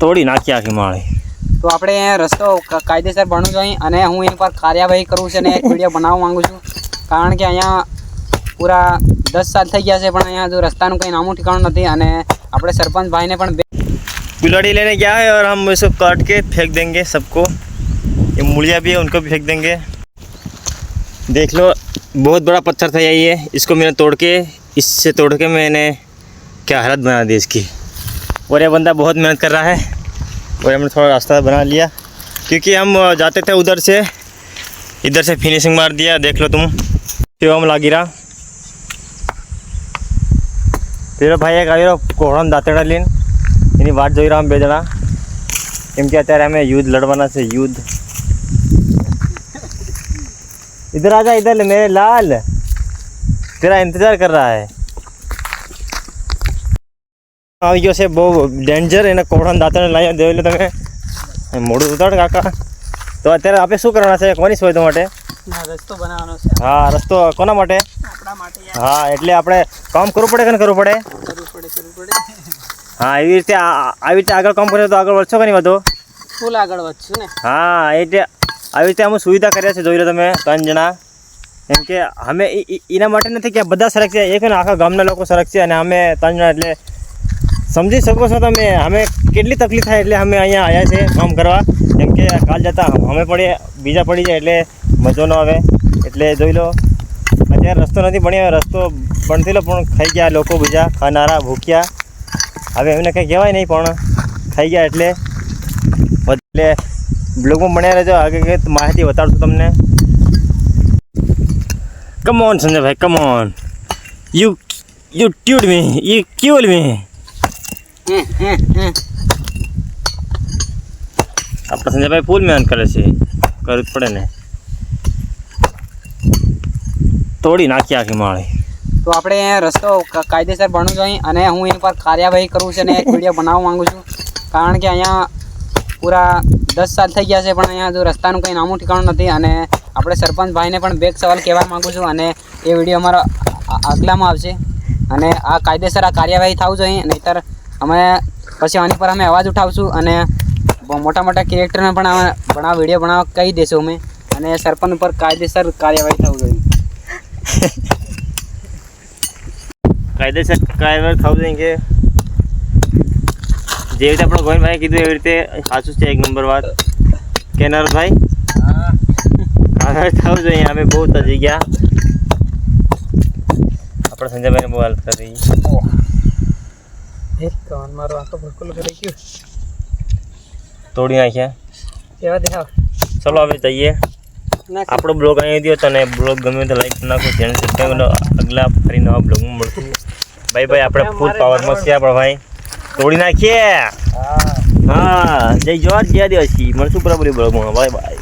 તોડી નાખ્યા આખી માળી. તો આપણે રસ્તો કાયદેસર બનવું જોઈએ અને હું એની પર કાર્યવાહી કરું છું અને એક વીડિયો બનાવવા માગું છું. કારણ કે અહીંયા પૂરા દસ સાલ થઈ ગયા છે પણ અહીંયા જો રસ્તાનું કંઈ નામું ઠેકાણું નથી અને આપણે સરપંચ ભાઈને પણ गुलाड़ी લઈને ગયા હોય और हम इसको काट के फेंक देंगे सबको ये मूलिया भी है उनको भी फेंक देंगे देख लो बहुत बड़ा पत्थर था यही है इसको मैंने तोड़ के इससे तोड़ के मैंने क्या और ये बंदा बहुत मेहनत कर रहा है और हमने थोड़ा रास्ता बना लिया क्योंकि हम अ, जाते थे उधर से इधर से फिनिशिंग मार दिया देख लो तुम शिवम लागिरा પેલો ભાઈ એક આવ્યો કોહળામાં દાંતડા લઈને એની વાટ જોઈ રહ્યા અમે બે જણા કેમ કે અત્યારે અમે યુદ્ધ લડવાના છે યુદ્ધ इधर आ जा इधर मेरे लाल तेरा इंतजार कर रहा है આવી ગયો છે. બહુ ડેન્જર એને કોહળાના દાંતને લઈ જોઈ લો તમે. મોડું ઉતાર કાકા. તો અત્યારે આપણે શું કરવાના છે? કોની સુવિધા માટે રસ્તો બનાવવાનો છે. હા રસ્તો કોના માટે? હા એટલે આપણે કામ કરવું પડે કે ન કરવું પડે? કરવું પડે હા એવી રીતે આવી રીતે આગળ કામ કરીએ તો આગળ વધશો કે નહીં વધો? ફૂલ આગળ વધશું ને. હા એટલે આવી રીતે અમે સુવિધા કર્યા છે જોઈ લો તમે ત્રણ જણા. કેમ કે અમે એના માટે નથી કે બધા સરક છે એક ને આખા ગામના લોકો સરક છે અને અમે ત્રણ જણા એટલે સમજી શકો છો તમે. અમે કેટલી તકલીફ થાય એટલે અમે અહીંયા આવ્યા છે કામ કરવા. કેમ કે કાલ જતા અમે પડીએ, બીજા પડી જાય એટલે મજો ન આવે. એટલે જોઈ લો. અત્યારે રસ્તો નથી બન્યો રસ્તો બનતેલો પણ ખાઈ ગયા લોકો બીજા, ખાનારા, ભૂખ્યા. હવે એમને કંઈ કહેવાય નહીં, પણ ખાઈ ગયા એટલે. એટલે બ્લોગમાં બન્યા રહેજો. આગળ માહિતી બતાડશું તમને. કમ ઓન સંજયભાઈ કમ ઓન યુ યુ ટ્યુડ મી યુ ક્યુલ મી આપણા સંજયભાઈ ફૂલ મહેનત કરે છે. કરવું પડે ને. તોડી નાખી આખી માળી. તો આપણે રસ્તો કાયદેસર બનવું જોઈએ અને હું એની પર કાર્યવાહી કરું છું અને એક વીડિયો બનાવવા માંગુ છું. કારણ કે અહીંયા પૂરા દસ સાલ થઈ ગયા છે, પણ અહીંયા જો રસ્તાનું કંઈ નામું ઠેકાણું નથી અને આપણે સરપંચ ભાઈને પણ બે સવાલ કહેવા માગું છું અને એ વીડિયો અમારો આગલામાં આવશે. અને આ કાયદેસર આ કાર્યવાહી થવું જોઈએ, નહીંતર અમે પછી આની પર અમે અવાજ ઉઠાવશું અને મોટા મોટા કેરેક્ટરને પણ અમે બનાવ વીડિયો બનાવવા કહી દઈશું અમે. અને સરપંચ ઉપર કાયદેસર કાર્યવાહી થવું જોઈએ. કાયદેસર કાર્યવાહી થવું જોઈએ કે જેવી રીતે આપણો ગોવિંદભાઈ કીધું એવી રીતે સાચું છે એક નંબર વાત. કે નરભાઈ કાર્યવાહી થવું જોઈએ, અમે બહુ તજી ગયા. આપણે સંજયભાઈને બહુ હેલ્પ કરી. એક મારો આખો ભડકુલ ભરાઈ ગયો. તોડી નાખ્યા. કેવા દેખાવ? ચલો હવે જઈએ. આપણો બ્લોગ અહીં દો તને બ્લોગ ગમે તો લાઈક નાખો ચેનલ સબસ્ક્રાઈબ કરો અગલા ફરી નવા બ્લોગમાં મળશું. ભાઈ ભાઈ આપણે ફૂલ પાવરમાં છે આપણે ભાઈ. તોડી નાખીએ. હા. જય જોર જય દિવસી મળશું બરાબર બ્લોગમાં. Bye bye